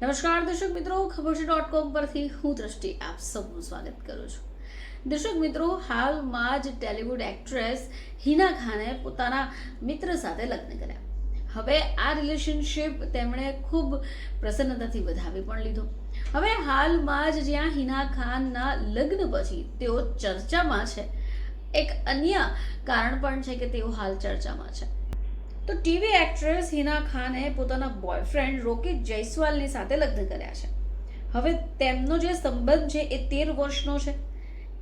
નમસ્કાર, દર્શક મિત્રો, ખબર છે ડોટ કોમ પરથી હું દ્રષ્ટિ આપ સૌનું સ્વાગત કરું છું. દર્શક મિત્રો, હાલમાં જ ટેલિવુડ એક્ટ્રેસ હિના ખાને પોતાના મિત્ર સાથે લગ્ન કર્યા. હવે આ રિલેશનશિપ તેમણે ખૂબ પ્રસન્નતાથી વધાવી પણ લીધો. હવે હાલમાં જ જ્યાં હિના ખાનના લગ્ન પછી તેઓ ચર્ચામાં છે, એક અન્ય કારણ પણ છે કે તેઓ હાલ ચર્ચામાં છે. તો ટીવી એક્ટ્રેસ હિના ખાને પોતાના બોયફ્રેન્ડ રોકી જયસ્વાલની સાથે લગ્ન કર્યા છે. હવે તેમનો જે સંબંધ છે એ તેર વર્ષનો છે.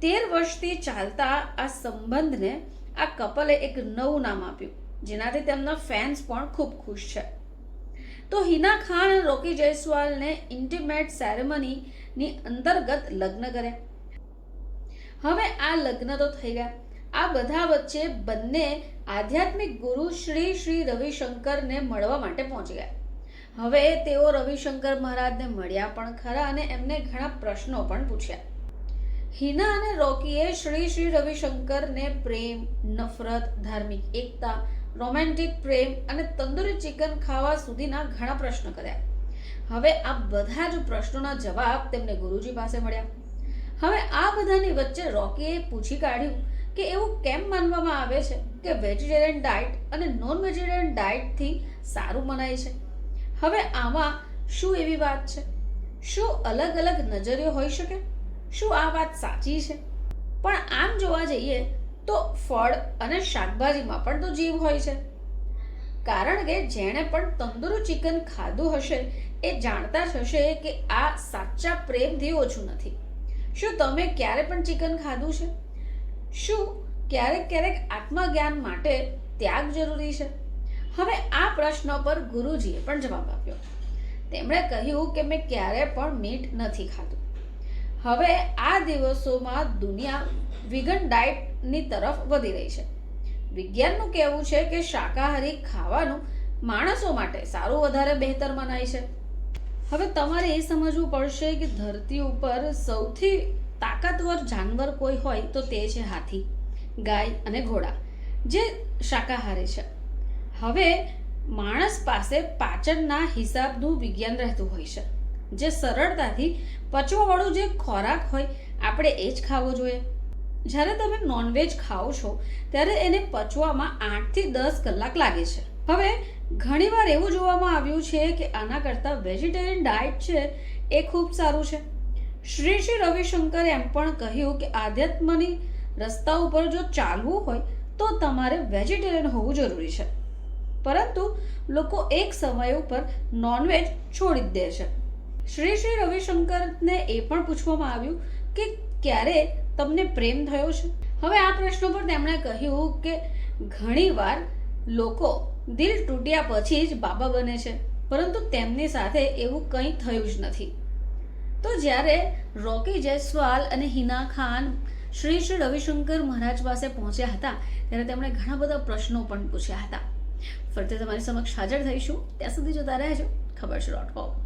તેર વર્ષથી ચાલતા આ સંબંધને આ કપલે એક નવું નામ આપ્યું, જેનાથી તેમના ફેન્સ પણ ખૂબ ખુશ છે. તો હિના ખાન અને રોકી જયસ્વાલને ઇન્ટિમેટ સેરેમનીની અંતર્ગત લગ્ન કર્યા. હવે આ લગ્ન તો થઈ ગયા. આ બધા વચ્ચે બંને આધ્યાત્મિક ગુરુ શ્રી શ્રી રવિશંકરને મળવા માટે પહોંચી ગયા. હવે તેઓ રવિશંકર મહારાજને મળ્યા પણ ખરા અને એમને ઘણા પ્રશ્નો પણ પૂછ્યા. હિના અને રોકીએ શ્રી શ્રી રવિશંકરને પ્રેમ, નફરત, ધાર્મિક એકતા, રોમેન્ટિક પ્રેમ અને તંદુરી ચિકન ખાવા સુધીના ઘણા પ્રશ્ન કર્યા. હવે આ બધા જ પ્રશ્નોના જવાબ તેમને ગુરુજી પાસે મળ્યા. હવે આ બધાની વચ્ચે રોકીએ પૂછી કાઢ્યું કે એવું કેમ માનવામાં આવે છે કે વેજીટેરિયન ડાયટ અને નોન વેજીટેરિયન ડાયટથી સારું મનાય છે? હવે આમાં શું એવી વાત છે? શું અલગ અલગ નજરિયો હોઈ શકે? શું આ વાત સાચી છે? પણ આમ જોવા જઈએ તો ફળ અને શાકભાજીમાં પણ તો જીવ હોય છે. કારણ કે જેણે પણ તંદુરું ચિકન ખાધું હશે એ જાણતા જ હશે કે આ સાચા પ્રેમથી ઓછું નથી. શું તમે ક્યારે પણ ચિકન ખાધું છે? શું ક્યારેક ક્યારેક આત્મજ્ઞાન માટે ત્યાગ જરૂરી છે? હવે આ પ્રશ્ન પર ગુરુજીએ પણ જવાબ આપ્યો. તેમણે કહ્યું કે મેં ક્યારે પણ મીટ નથી ખાધું. હવે આ દિવસોમાં દુનિયા વિગન ડાયટની તરફ વધી રહી છે. વિજ્ઞાનનું કહેવું છે કે શાકાહારી ખાવાનું માણસો માટે સારું વધારે બહેતર મનાય છે. હવે તમારે એ સમજવું પડશે કે ધરતી ઉપર સૌથી તાકાતવર જાનવર કોઈ હોય તો તે છે હાથી, ગાય અને ઘોડા, જે શાકાહારી છે. હવે, માણસ પાસે પાચનના હિસાબનું વિજ્ઞાન રહેતું હોય છે. જે સરળતાથી પચવાવાળું જે ખોરાક હોય, આપણે એ જ ખાવો જોઈએ. જ્યારે તમે નોનવેજ ખાઓ છો, ત્યારે એને પચવામાં આઠથી દસ કલાક લાગે છે. હવે, ઘણીવાર એવું જોવામાં આવ્યું છે કે આના કરતાં વેજીટેરિયન ડાયટ છે, એ ખૂબ સારું છે. શ્રી શ્રી રવિશંકરે એમ પણ કહ્યું કે આધ્યાત્મની રસ્તા ઉપર જો ચાલવું હોય તો તમારે વેજીટેરિયન હોવું જરૂરી છે. પરંતુ લોકો એક સમય ઉપર નોનવેજ છોડી દે છે. શ્રી શ્રી રવિશંકરને એ પણ પૂછવામાં આવ્યું કે ક્યારે તમને પ્રેમ થયો છે? હવે આ પ્રશ્નો પર તેમણે કહ્યું કે ઘણીવાર લોકો દિલ તૂટ્યા પછી જ બાબા બને છે, પરંતુ તેમની સાથે એવું કંઈ થયું જ નથી. તો જ્યારે રોકી જયસ્વાલ અને હિના ખાન શ્રી શ્રી રવિશંકર મહારાજ પાસે પહોંચ્યા હતા, ત્યારે તેમણે ઘણા બધા પ્રશ્નો પણ પૂછ્યા હતા. ફરીથી તમારી સમક્ષ હાજર થઈશું. ત્યાં સુધી જોતા રહેજો. ખબર છે ડોટ કોમ